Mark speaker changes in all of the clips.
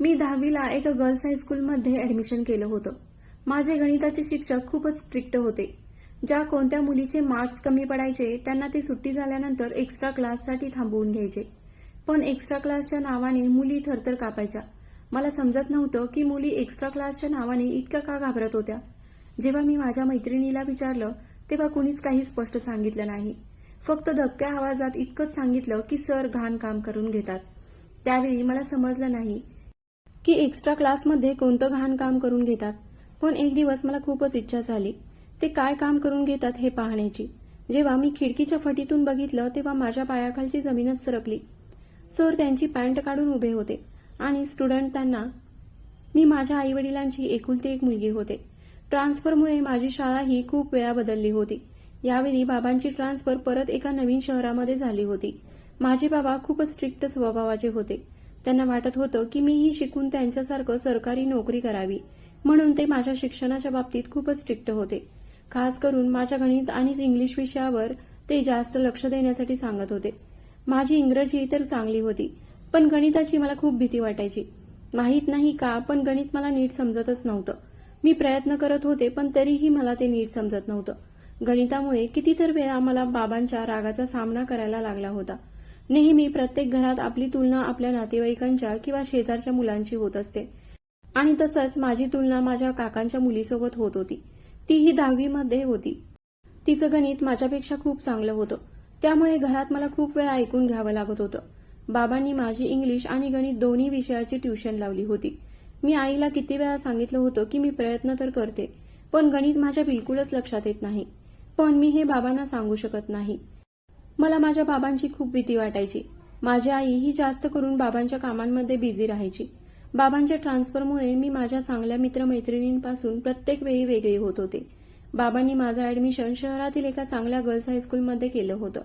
Speaker 1: मी दहावीला एका गर्ल्स हायस्कूलमध्ये ऍडमिशन केलं होतं. माझे गणिताचे शिक्षक खूपच स्ट्रिक्ट होते. ज्या कोणत्या मुलीचे मार्क्स कमी पडायचे त्यांना ते सुट्टी झाल्यानंतर एक्स्ट्रा क्लाससाठी थांबवून घ्यायचे. पण एक्स्ट्रा क्लासच्या नावाने मुली थरथर कापायच्या. मला समजत नव्हतं की मुली एक्स्ट्रा क्लासच्या नावाने इतक्या का घाबरत होत्या. जेव्हा मी माझ्या मैत्रिणीला विचारलं तेव्हा कुणीच काही स्पष्ट सांगितलं नाही. फक्त धक्क्या आवाजात इतकंच सांगितलं की सर घाण काम करून घेतात. त्यावेळी मला समजलं नाही की एक्स्ट्रा क्लासमध्ये कोणतं घाण काम करून घेतात? पण एक दिवस मला खूपच इच्छा झाली. ते काय काम करून घेतात हे पाहण्याची. जेव्हा मी खिडकीच्या फटीतून बघितलं तेव्हा माझ्या पायाखालची जमीनच सरकली. सर त्यांची पॅन्ट काढून उभे होते आणि स्टुडंट त्यांना मी माझ्या आईवडिलांची एकुलती एक मुलगी होते. ट्रान्सफरमुळे माझी शाळा ही खूप वेळा बदलली होती. यावेळी बाबांची ट्रान्सफर परत एका नवीन शहरामध्ये झाली होती. माझे बाबा खूपच स्ट्रिक्ट स्वभावाचे होते. त्यांना वाटत होतं की मीही शिकून त्यांच्यासारखं सरकारी नोकरी करावी. म्हणून ते माझ्या शिक्षणाच्या बाबतीत खूपच स्ट्रिक्ट होते. खास करून माझ्या गणित आणि इंग्लिश विषयावर ते जास्त लक्ष देण्यासाठी सांगत होते. माझी इंग्रजी तर चांगली होती पण गणिताची मला खूप भीती वाटायची. माहीत नाही का पण गणित मला नीट समजतच नव्हतं. मी प्रयत्न करत होते पण तरीही मला ते नीट समजत नव्हतं. गणितामुळे कितीतर वेळा मला बाबांच्या रागाचा सामना करायला लागला होता. नेहमी प्रत्येक घरात आपली तुलना आपल्या नातेवाईकांच्या किंवा शेजारच्या मुलांची होत असते. आणि तसंच माझी तुलना माझ्या काकांच्या मुलीसोबत होत होती. तीही दहावीमध्ये होती. तिचं गणित माझ्यापेक्षा खूप चांगलं होतं. त्यामुळे घरात मला खूप वेळा ऐकून घ्यावं लागत होतं. बाबांनी माझी इंग्लिश आणि गणित दोन्ही विषयाची ट्युशन लावली होती. मी आईला किती वेळा सांगितलं होतं की मी प्रयत्न तर करते पण गणित माझ्या बिलकुलच लक्षात येत नाही. पण मी हे बाबांना सांगू शकत नाही. मला माझ्या बाबांची खूप भीती वाटायची. माझी आई ही जास्त करून बाबांच्या कामांमध्ये बिझी राहायची. बाबांच्या ट्रान्सफरमुळे मी माझ्या चांगल्या मित्रमैत्रिणींपासून प्रत्येक वेळी वेगळी होत होते. बाबांनी माझं ऍडमिशन शहरातील एका चांगल्या गर्ल्स हायस्कूलमध्ये केलं होतं.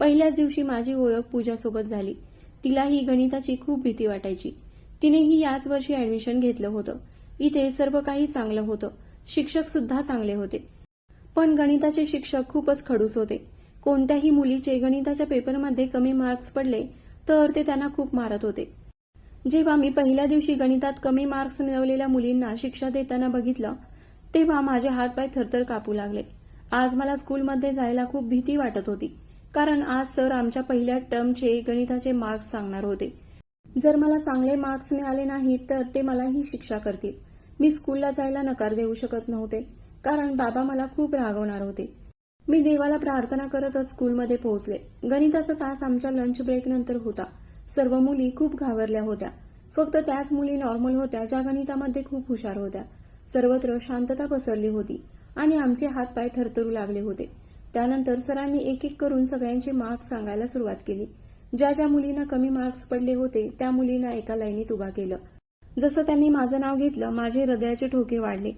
Speaker 1: पहिल्याच दिवशी माझी ओळख पूजासोबत झाली. तिलाही गणिताची खूप भीती वाटायची. तिनेही याच वर्षी ऍडमिशन घेतलं होतं. इथे सर्व काही चांगलं होतं. शिक्षक सुद्धा चांगले होते. पण गणिताचे शिक्षक खूपच खडूस होते. कोणत्याही मुलीचे गणिताच्या पेपरमध्ये कमी मार्क्स पडले तर ते त्यांना खूप मारत होते. जेव्हा मी पहिल्या दिवशी गणितात कमी मार्क्स मिळवलेल्या मुलींना शिक्षा देताना बघितलं तेव्हा माझे हातपाय थरथर कापू लागले. आज मला स्कूलमध्ये जायला खूप भीती वाटत होती कारण आज सर आमच्या पहिल्या टर्मचे गणिताचे मार्क्स सांगणार होते. जर मला चांगले मार्क्स मिळाले नाहीत तर ते मलाही शिक्षा करतील. मी स्कूलला जायला नकार देऊ शकत नव्हते कारण बाबा मला खूप रागवणार होते. मी देवाला प्रार्थना करतच स्कूलमध्ये पोहोचले. गणिताचा तास आमच्या लंच ब्रेक नंतर होता. सर्व मुली खूप घाबरल्या होत्या. फक्त त्याच मुली नॉर्मल होत्या ज्या गणितामध्ये खूप हुशार होत्या. सर्वत्र शांतता पसरली होती आणि आमचे हातपाय थरथरू लागले होते. त्यानंतर सरांनी एक एक करून सगळ्यांचे मार्क्स सांगायला सुरुवात केली. ज्या ज्या मुलींना कमी मार्क्स पडले होते त्या मुलींना एका लाईनीत उभा केलं. जसं त्यांनी माझं नाव घेतलं माझे हृदयाचे ठोके वाढले.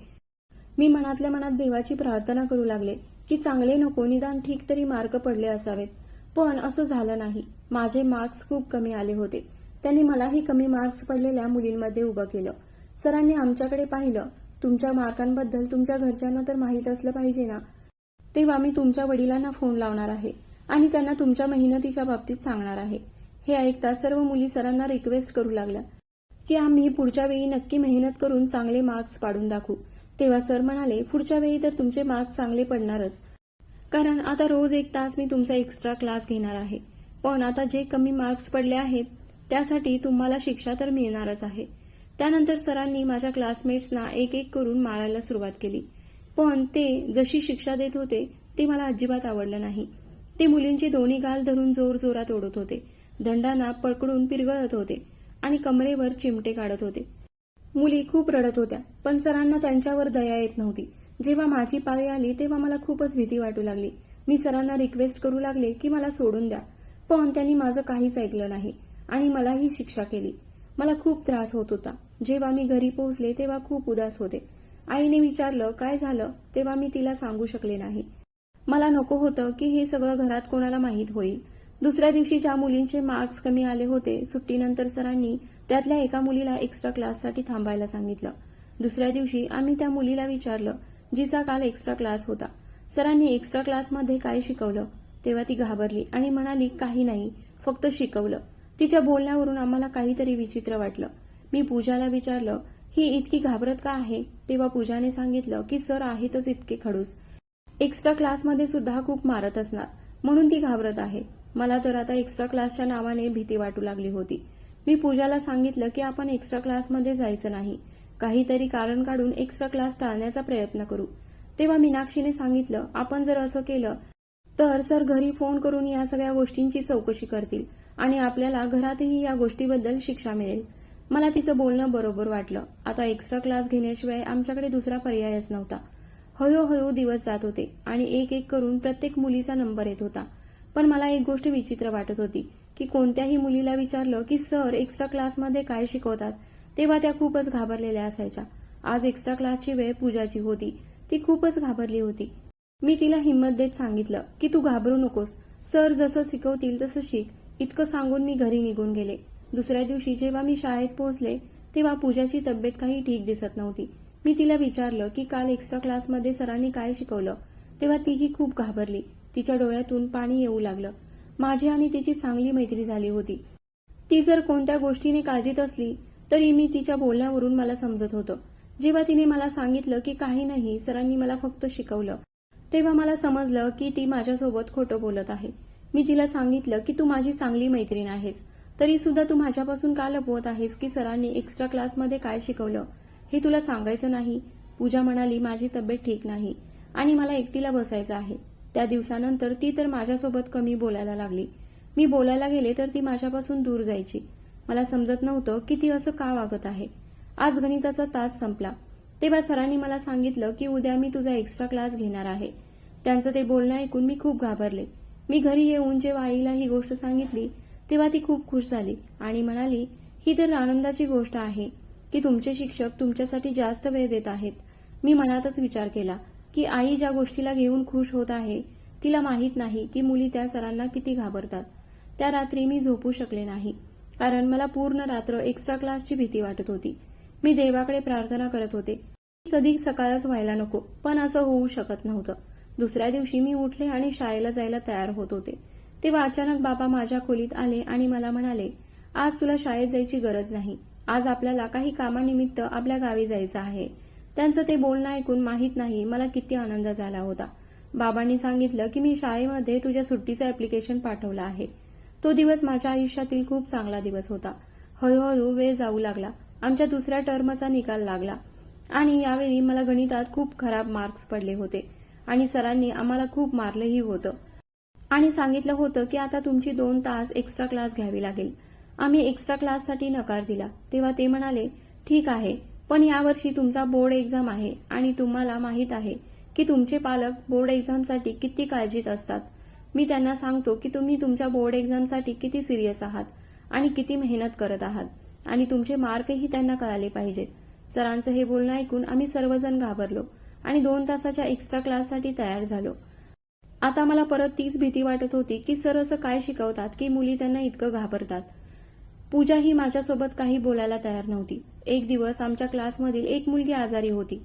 Speaker 1: मी मनातल्या मनात देवाची प्रार्थना करू लागले. की चांगले नको निदान ठीक तरी मार्क पडले असावेत. पण असं झालं नाही. माझे मार्क्स खूप कमी आले होते. त्यांनी मलाही कमी मार्क्स पडलेल्या मुलींमध्ये उभं केलं. सरांनी आमच्याकडे पाहिलं तुमच्या मार्कांबद्दल तुमच्या घरच्यांना तर माहीत असलं पाहिजे ना? तेव्हा मी तुमच्या वडिलांना फोन लावणार आहे आणि त्यांना तुमच्या मेहनतीच्या बाबतीत सांगणार आहे. हे ऐकता सर्व मुली सरांना रिक्वेस्ट करू लागल्या की आम्ही पुढच्या वेळी नक्की मेहनत करून चांगले मार्क्स पाडून दाखवू. तेव्हा सर म्हणाले पुढच्या वेळी तर तुमचे मार्क्स चांगले पडणारच. कारण आता रोज एक तास मी तुमचा एक्स्ट्रा क्लास घेणार आहे. पण आता जे कमी मार्क्स पडले आहेत त्यासाठी तुम्हाला शिक्षा तर मिळणारच आहे. त्यानंतर सरांनी माझ्या क्लासमेट्सना एक एक करून मारायला सुरुवात केली. पण ते जशी शिक्षा देत होते ते मला अजिबात आवडलं नाही. ते मुलींचे दोन्ही गाल धरून जोर जोरात ओढत होते. दंडांना पकडून पिरगळत होते आणि कमरेवर चिमटे काढत होते. मुली खूप रडत होत्या पण सरांना त्यांच्यावर दया येत नव्हती. जेव्हा माझी पाळी आली तेव्हा मला खूपच भीती वाटू लागली. मी सरांना रिक्वेस्ट करू लागले की मला सोडून द्या पण त्यांनी माझं काहीच ऐकलं नाही आणि मला ही शिक्षा केली. मला खूप त्रास होत होता. जेव्हा मी घरी पोहोचले तेव्हा खूप उदास होते. आईने विचारलं काय झालं? तेव्हा मी तिला सांगू शकले नाही. मला नको होतं की हे सगळं घरात कोणाला माहीत होईल. दुसऱ्या दिवशी ज्या मुलींचे मार्क्स कमी आले होते सुट्टीनंतर सरांनी त्यातल्या एका मुलीला एक्स्ट्रा क्लाससाठी थांबायला सांगितलं. दुसऱ्या दिवशी आम्ही त्या मुलीला विचारलं जिचा काल एक्स्ट्रा क्लास होता? सरांनी एक्स्ट्रा क्लासमध्ये काय शिकवलं? तेव्हा ती घाबरली आणि म्हणाली काही नाही फक्त शिकवलं. तिच्या बोलण्यावरून आम्हाला काहीतरी विचित्र वाटलं. मी पूजाला विचारलं ही इतकी घाबरत का आहे? तेव्हा पूजाने सांगितलं की सर आहेतच इतके खडूस. एक्स्ट्रा क्लासमध्ये सुद्धा खूप मारत असणार. म्हणून ती घाबरत आहे. मला तर आता एक्स्ट्रा क्लासच्या नावाने भीती वाटू लागली होती. मी पूजाला सांगितलं की आपण एक्स्ट्रा क्लासमध्ये जायचं नाही. काहीतरी कारण काढून एक्स्ट्रा क्लास टाळण्याचा प्रयत्न करू. तेव्हा मीनाक्षीने सांगितलं आपण जर असं केलं तर सर घरी फोन करून या सगळ्या गोष्टींची चौकशी करतील आणि आपल्याला घरातही या गोष्टीबद्दल शिक्षा मिळेल. मला तिचं बोलणं बरोबर वाटलं. आता एक्स्ट्रा क्लास घेण्याशिवाय आमच्याकडे दुसरा पर्यायच नव्हता. हळूहळू दिवस जात होते आणि एक एक करून प्रत्येक मुलीचा नंबर येत होता. पण मला एक गोष्ट विचित्र वाटत होती. की कोणत्याही मुलीला विचारलं की सर एक्स्ट्रा क्लासमध्ये काय शिकवतात? तेव्हा त्या खूपच घाबरलेल्या असायच्या. आज एक्स्ट्रा क्लासची वेळ पूजाची होती. ती खूपच घाबरली होती. मी तिला हिंमत देत सांगितलं की तू घाबरू नकोस. सर जसं शिकवतील तसं शिक. इतकं सांगून मी घरी निघून गेले. दुसऱ्या दिवशी जेव्हा मी शाळेत पोहोचले तेव्हा पूजाची तब्येत काही ठीक दिसत नव्हती. मी तिला विचारलं की काल एक्स्ट्रा क्लासमध्ये सरांनी काय शिकवलं? तेव्हा तीही खूप घाबरली. तिच्या डोळ्यातून पाणी येऊ लागलं. माझी आणि तिची चांगली मैत्री झाली होती. ती जर कोणत्या गोष्टीने काळजीत असली तरी मी तिच्या बोलण्यावरून मला समजत होतं. जेव्हा तिने मला सांगितलं की काही नाही सरांनी मला फक्त शिकवलं. तेव्हा मला समजलं की ती माझ्यासोबत खोटं बोलत आहे. मी तिला सांगितलं की तू माझी चांगली मैत्रीण आहेस. तरी सुद्धा तू माझ्यापासून का लपवत आहेस की सरांनी एक्स्ट्रा क्लासमध्ये काय शिकवलं? हे तुला सांगायचं नाही. पूजा म्हणाली माझी तब्येत ठीक नाही आणि मला एकटीला बसायचं आहे. त्या दिवसानंतर ती तर माझ्यासोबत कमी बोलायला लागली. मी बोलायला गेले तर ती माझ्यापासून दूर जायची. मला समजत नव्हतं की ती असं का वागत आहे. आज गणिताचा तास संपला. तेव्हा सरांनी मला सांगितलं की उद्या मी तुझा एक्स्ट्रा क्लास घेणार आहे. त्यांचं ते बोलणं ऐकून मी खूप घाबरले. मी घरी येऊन जेव्हा आईला ही गोष्ट सांगितली तेव्हा ती खूप खुश झाली आणि म्हणाली ही तर आनंदाची गोष्ट आहे की तुमचे शिक्षक तुमच्यासाठी जास्त वेळ देत आहेत. मी मनातच विचार केला की आई ज्या गोष्टीला घेऊन खुश होत आहे तिला माहीत नाही की मुली त्या सरांना किती घाबरतात. त्या रात्री मी झोपू शकले नाही कारण मला पूर्ण रात्र एक्स्ट्रा क्लासची भीती वाटत होती. मी देवाकडे प्रार्थना करत होते. कधी सकाळच व्हायला नको पण असं होऊ शकत नव्हतं. दुसऱ्या दिवशी मी उठले आणि शाळेला जायला तयार होत होते. तेव्हा अचानक बाबा माझ्या खोलीत आले आणि मला म्हणाले आज तुला शाळेत जायची गरज नाही. आज आपल्याला काही कामानिमित्त आपल्या गावी जायचं आहे. त्यांचं ते बोलणं ऐकून माहीत नाही. मला किती आनंद झाला होता. बाबांनी सांगितलं की मी शाळेमध्ये तुझ्या सुट्टीचं ऍप्लिकेशन पाठवलं आहे. तो दिवस माझ्या आयुष्यातील खूप चांगला दिवस होता. हळूहळू वेळ जाऊ लागला. आमच्या दुसऱ्या टर्मचा निकाल लागला. आणि यावेळी मला गणितात खूप खराब मार्क्स पडले होते. आणि सरांनी आम्हाला खूप मारलंही होतं. आणि सांगितलं होतं की आता तुमची दोन तास एक्स्ट्रा क्लास घ्यावी लागेल. आम्ही एक्स्ट्रा क्लाससाठी नकार दिला. तेव्हा ते म्हणाले ठीक आहे. पण यावर्षी तुमचा बोर्ड एक्झाम आहे आणि तुम्हाला माहीत आहे की तुमचे पालक बोर्ड एक्झामसाठी किती काळजीत असतात. मी त्यांना सांगतो की तुम्ही तुमच्या बोर्ड एक्झामसाठी किती सिरियस आहात आणि किती मेहनत करत आहात. आणि तुमचे मार्कही त्यांना कळाले पाहिजेत. सरांचं हे बोलणं ऐकून आम्ही सर्वजण घाबरलो आणि दोन तासाच्या एक्स्ट्रा क्लाससाठी तयार झालो. आता मला परत तीच भीती वाटत होती की सर असं काय शिकवतात की मुली त्यांना इतकं घाबरतात. पूजा ही माझ्यासोबत काही बोलायला तयार नव्हती. एक दिवस आमच्या क्लासमधील एक मुलगी आजारी होती.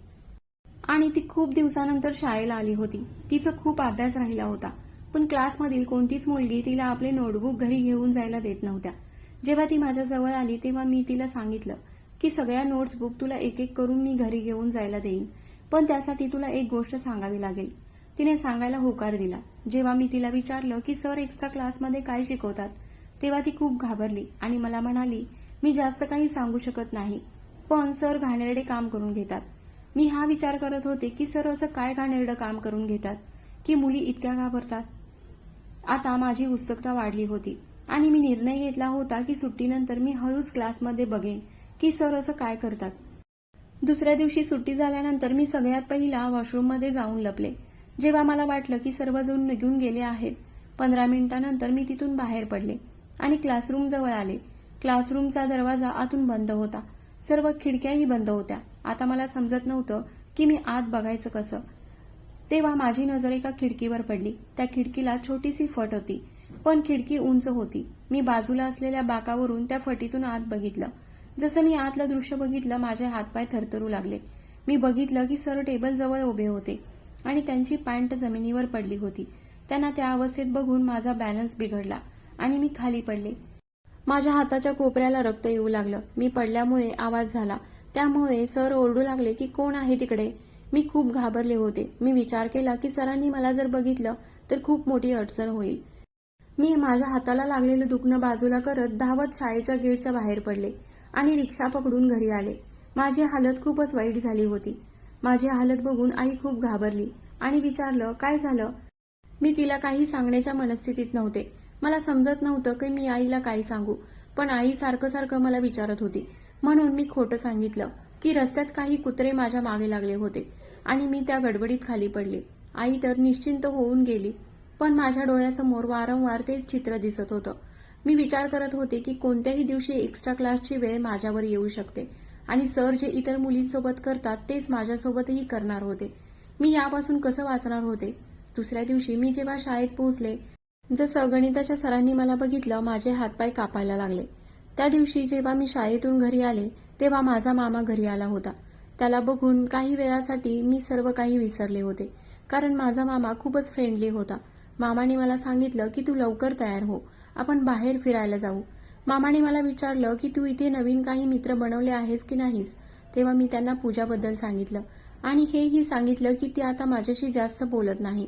Speaker 1: आणि ती खूप दिवसानंतर शाळेला आली होती. तिचा खूप अभ्यास राहिला होता. पण क्लासमधील कोणतीच मुलगी तिला आपले नोटबुक घरी घेऊन जायला देत नव्हत्या. जेव्हा ती माझ्याजवळ आली तेव्हा मी तिला सांगितलं की सगळ्या नोट्सबुक तुला एक एक करून मी घरी घेऊन जायला देईन. पण त्यासाठी तुला एक गोष्ट सांगावी लागेल. तिने सांगायला होकार दिला. जेव्हा मी तिला विचारलं की सर एक्स्ट्रा क्लासमध्ये काय शिकवतात? तेव्हा ती खूप घाबरली आणि मला म्हणाली मी जास्त काही सांगू शकत नाही पण सर घाणेरडे काम करून घेतात. मी हा विचार करत होते की सर असं काय घाणेरडं काम करून घेतात की मुली इतक्या घाबरतात? आता माझी उत्सुकता वाढली होती आणि मी निर्णय घेतला होता की सुट्टीनंतर मी हळूच क्लासमध्ये बघेन की सर असं काय करतात. दुसऱ्या दिवशी सुट्टी झाल्यानंतर मी सगळ्यात पहिला वॉशरूममध्ये जाऊन लपले. जेव्हा मला वाटलं की सर्वजण निघून गेले आहेत पंधरा मिनिटानंतर मी तिथून बाहेर पडले. आणि क्लासरूम जवळ आले. क्लासरूमचा दरवाजा आतून बंद होता. सर्व खिडक्याही बंद होत्या. आता मला समजत नव्हतं की मी आत बघायचं कसं. तेव्हा माझी नजर एका खिडकीवर पडली. त्या खिडकीला छोटीशी फट होती. पण खिडकी उंच होती. मी बाजूला असलेल्या बाकावरून त्या फटीतून आत बघितलं. जसं मी आतलं दृश्य बघितलं माझे हातपाय थरथरू लागले. मी बघितलं की सर टेबल जवळ उभे होते आणि त्यांची पॅन्ट जमिनीवर पडली होती. त्यांना त्या अवस्थेत बघून माझा बॅलन्स बिघडला. आणि मी खाली पडले. माझ्या हाताच्या कोपऱ्याला रक्त येऊ लागलं. मी पडल्यामुळे आवाज झाला. त्यामुळे सर ओरडू लागले की कोण आहे तिकडे? मी खूप घाबरले होते. मी विचार केला की सरांनी मला जर बघितलं तर खूप मोठी अडचण होईल. मी माझ्या हाताला लागलेलं दुखणं बाजूला करत धावत शाळेच्या गेटच्या बाहेर पडले आणि रिक्षा पकडून घरी आले. माझी हालत खूपच वाईट झाली होती. माझी हालत बघून आई खूप घाबरली आणि विचारलं काय झालं? मी तिला काही सांगण्याच्या मनस्थितीत नव्हते. मला समजत नव्हतं की मी आईला काही सांगू पण आई सारखं सारखं मला विचारत होती. म्हणून मी खोटं सांगितलं की रस्त्यात काही कुत्रे माझ्या मागे लागले होते आणि मी त्या गडबडीत खाली पडले. आई तर निश्चिंत होऊन गेली पण माझ्या डोळ्यासमोर वारंवार तेच चित्र दिसत होतं. मी विचार करत होते की कोणत्याही दिवशी एक्स्ट्रा क्लासची वेळ माझ्यावर येऊ शकते आणि सर जे इतर मुलींसोबत करतात तेच माझ्यासोबतही करणार होते. मी यापासून कसं वाचणार होते? दुसऱ्या दिवशी मी जेव्हा शाळेत पोहोचले जसं गणिताच्या सरांनी मला बघितलं माझे हातपाय कापायला लागले. त्या दिवशी जेव्हा मी शाळेतून घरी आले तेव्हा माझा मामा घरी आला होता. त्याला बघून काही वेळासाठी मी सर्व काही विसरले होते कारण माझा मामा खूपच फ्रेंडली होता. मामाने मला सांगितलं की तू लवकर तयार हो आपण बाहेर फिरायला जाऊ. मामाने मला विचारलं की तू इथे नवीन काही मित्र बनवले आहेस की नाहीस? तेव्हा मी त्यांना पूजाबद्दल सांगितलं. आणि हेही सांगितलं की ती आता माझ्याशी जास्त बोलत नाही.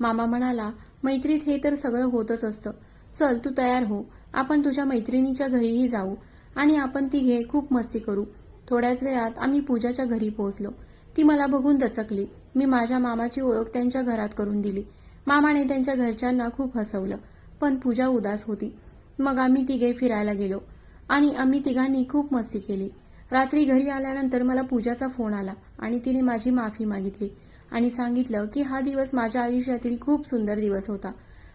Speaker 1: मामा म्हणाला मैत्रीत हे तर सगळं होतच असतं. चल तू तयार हो. आपण तुझ्या मैत्रिणीच्या घरीही जाऊ आणि आपण तिघे खूप मस्ती करू. थोड्याच वेळात आम्ही पूजाच्या घरी पोहोचलो. ती मला बघून दचकली. मी माझ्या मामाची ओळख त्यांच्या घरात करून दिली. मामाने त्यांच्या घरच्यांना खूप हसवलं पण पूजा उदास होती. मग आम्ही तिघे फिरायला गेलो आणि आम्ही तिघांनी खूप मस्ती केली. रात्री घरी आल्यानंतर मला पूजाचा फोन आला आणि तिने माझी माफी मागितली. आणि सांगितलं की हा दिवस माझ्या आयुष्यातील खूप सुंदर दिवस होता.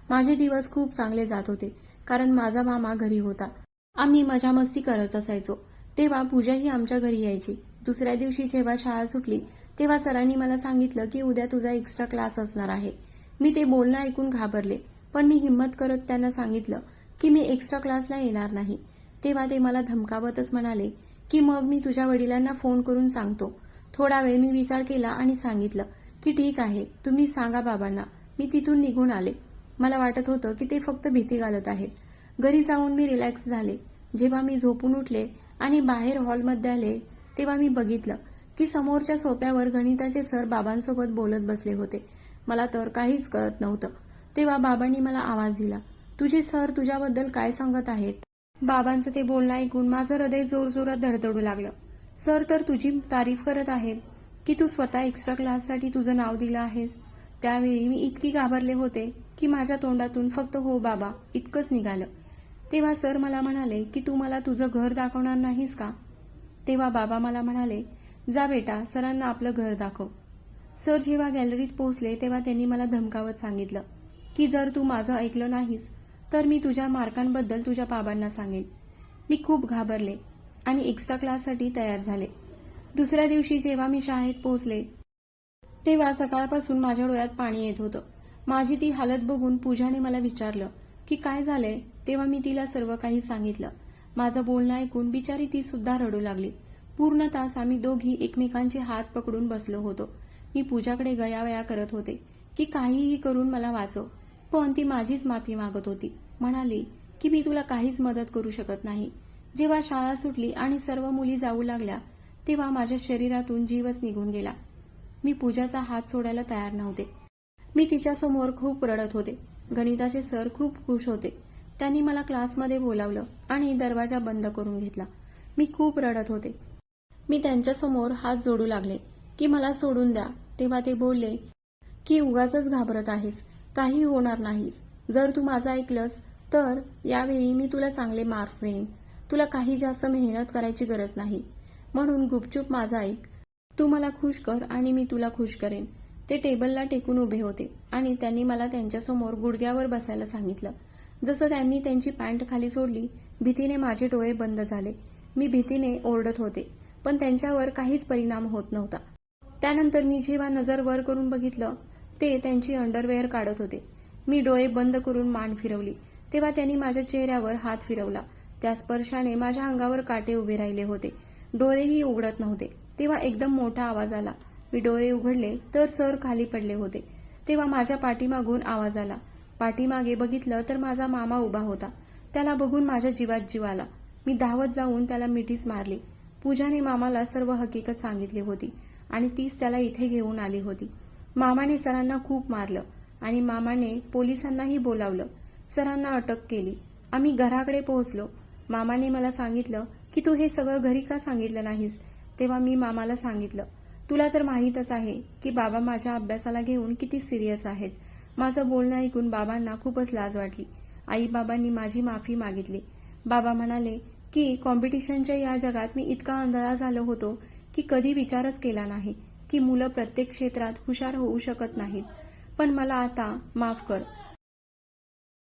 Speaker 1: माझे दिवस खूप चांगले जात होते कारण माझा मामा घरी होता. आम्ही मजा मस्ती करत असायचो. तेव्हा पूजाही आमच्या घरी यायची. दुसऱ्या दिवशी जेव्हा शाळा सुटली तेव्हा सरांनी मला सांगितलं की उद्या तुझा एक्स्ट्रा क्लास असणार आहे. मी ते बोलणं ऐकून घाबरले पण मी हिंमत करत त्यांना सांगितलं की मी एक्स्ट्रा क्लासला येणार नाही. तेव्हा ते मला धमकावतच म्हणाले की मग मी तुझ्या वडिलांना फोन करून सांगतो. थोडा वेळ मी विचार केला आणि सांगितलं की ठीक आहे तुम्ही सांगा बाबांना. मी तिथून निघून आले. मला वाटत होतं की ते फक्त भीती घालत आहेत. घरी जाऊन मी रिलॅक्स झाले. जेव्हा मी झोपून उठले आणि बाहेर हॉलमध्ये आले तेव्हा मी बघितलं की समोरच्या सोप्यावर गणिताचे सर बाबांसोबत बोलत बसले होते. मला तर काहीच कळत नव्हतं. तेव्हा बाबांनी मला आवाज दिला तुझे सर तुझ्याबद्दल काय सांगत आहेत? बाबांचं ते बोलणं ऐकून माझं हृदय जोरजोरात धडधडू लागलं. सर तर तुझी तारीफ करत आहेत. की तू स्वतः एक्स्ट्रा क्लाससाठी तुझं नाव दिलं आहेस. त्यावेळी मी इतकी घाबरले होते की माझ्या तोंडातून फक्त हो बाबा इतकंच निघालं. तेव्हा सर मला म्हणाले की तू मला तुझं घर दाखवणार नाहीस का? तेव्हा बाबा मला म्हणाले जा बेटा सरांना आपलं घर दाखव. सर जेव्हा गॅलरीत पोहोचले तेव्हा त्यांनी मला धमकावत सांगितलं की जर तू माझं ऐकलं नाहीस तर मी तुझ्या मार्कांबद्दल तुझ्या बाबांना सांगेन. मी खूप घाबरले आणि एक्स्ट्रा क्लाससाठी तयार झाले. दुसऱ्या दिवशी जेव्हा मी शाळेत पोहोचले तेव्हा सकाळपासून माझ्या डोळ्यात पाणी येत होतं. माझी ती हालत बघून पूजाने मला विचारलं की काय झालंय? तेव्हा मी तिला सर्व काही सांगितलं. माझं बोलणं ऐकून बिचारी ती सुद्धा रडू लागली. पूर्ण तास आम्ही दोघी एकमेकांचे हात पकडून बसलो होतो. मी पूजाकडे गयावया करत होते की काहीही करून मला वाचव पण ती माझीच माफी मागत होती. म्हणाली की मी तुला काहीच मदत करू शकत नाही. जेव्हा शाळा सुटली आणि सर्व मुली जाऊ लागल्या तेव्हा माझ्या शरीरातून जीवच निघून गेला. मी पूजाचा हात सोडायला तयार नव्हते. मी तिच्यासमोर खूप रडत होते. गणिताचे सर खूप खुश होते. त्यांनी मला क्लासमध्ये बोलावलं आणि दरवाजा बंद करून घेतला. मी खूप रडत होते. मी त्यांच्यासमोर हात जोडू लागले की मला सोडून द्या. तेव्हा ते बोलले की उगाच घाबरत आहेस. काही होणार नाहीस. जर तू माझं ऐकलंस तर यावेळी मी तुला चांगले मार्क्स देईन. तुला काही जास्त मेहनत करायची गरज नाही. म्हणून गुपचूप माझा ऐक. तू मला खुश कर आणि मी तुला खुश करेन. ते टेबलला टेकून उभे होते आणि त्यांनी मला त्यांच्यासमोर गुडघ्यावर बसायला सांगितलं. जसं त्यांनी त्यांची पॅन्ट खाली सोडली भीतीने माझे डोळे बंद झाले. मी भीतीने ओरडत होते पण त्यांच्यावर काहीच परिणाम होत नव्हता. त्यानंतर मी जेव्हा नजर वर करून बघितलं ते त्यांची अंडरवेअर काढत होते. मी डोळे बंद करून मान फिरवली. तेव्हा त्यांनी माझ्या चेहऱ्यावर हात फिरवला. त्या स्पर्शाने माझ्या अंगावर काटे उभे राहिले होते. डोळेही उघडत नव्हते. तेव्हा एकदम मोठा आवाज आला. मी डोळे उघडले तर सर खाली पडले होते. तेव्हा माझ्या पाठीमागून आवाज आला. पाठीमागे बघितलं तर माझा मामा उभा होता. त्याला बघून माझ्या जीवात जीव आला. मी धावत जाऊन त्याला मिठीच मारली. पूजाने मामाला सर्व हकीकत सांगितली होती आणि तीच त्याला इथे घेऊन आली होती. मामाने सरांना खूप मारलं आणि मामाने पोलिसांनाही बोलावलं. सरांना अटक केली. आम्ही घराकडे पोहोचलो. मामाने मला सांगितलं की तू हे सगळं घरी का सांगितलं नाहीस? तेव्हा मी मामाला सांगितलं तुला तर माहीतच आहे की बाबा माझ्या अभ्यासाला घेऊन किती सिरियस आहेत. माझं बोलणं ऐकून बाबांना खूपच लाज वाटली. आई बाबांनी माझी माफी मागितली. बाबा म्हणाले की कॉम्पिटिशनच्या या जगात मी इतका अंधळा झालो होतो की कधी विचारच केला नाही की मुलं प्रत्येक क्षेत्रात हुशार होऊ शकत नाहीत. पण मला आता माफ कर.